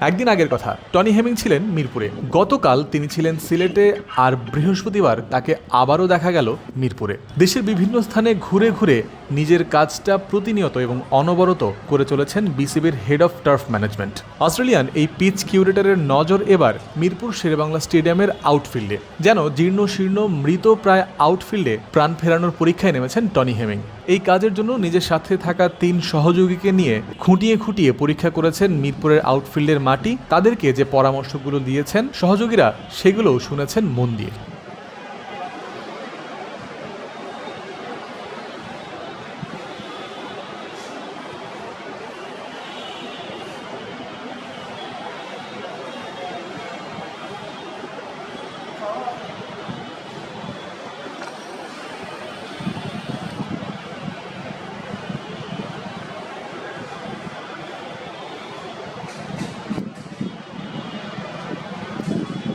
একদিন আগের কথা, টনি হেমিং ছিলেন মিরপুরে। গতকাল তিনি ছিলেন সিলেটে আর বৃহস্পতিবার তাকে আবারও দেখা গেল মিরপুরে। দেশের বিভিন্ন স্থানে ঘুরে ঘুরে নিজের কাজটা প্রতিনিয়ত এবং অনবরত করে চলেছেন বিসিবির head of turf management Australian এই পিচ কিউরেটরের নজর এবার মিরপুর শেরেবাংলা স্টেডিয়ামের আউটফিল্ডে যেন জীর্ণ শীর্ণ মৃত প্রায় আউটফিল্ডে প্রাণ ফেরানোর পরীক্ষায় নেমেছেন টনি হেমিং। এই কাজের জন্য নিজের সাথে থাকা তিন সহযোগীকে নিয়ে খুঁটিয়ে খুঁটিয়ে পরীক্ষা করেছেন মিরপুরের আউটফিল্ডের মাটি। তাদেরকে যে পরামর্শগুলো দিয়েছেন সহযোগীরা, সেগুলোও শুনেছেন মন দিয়ে। Oh.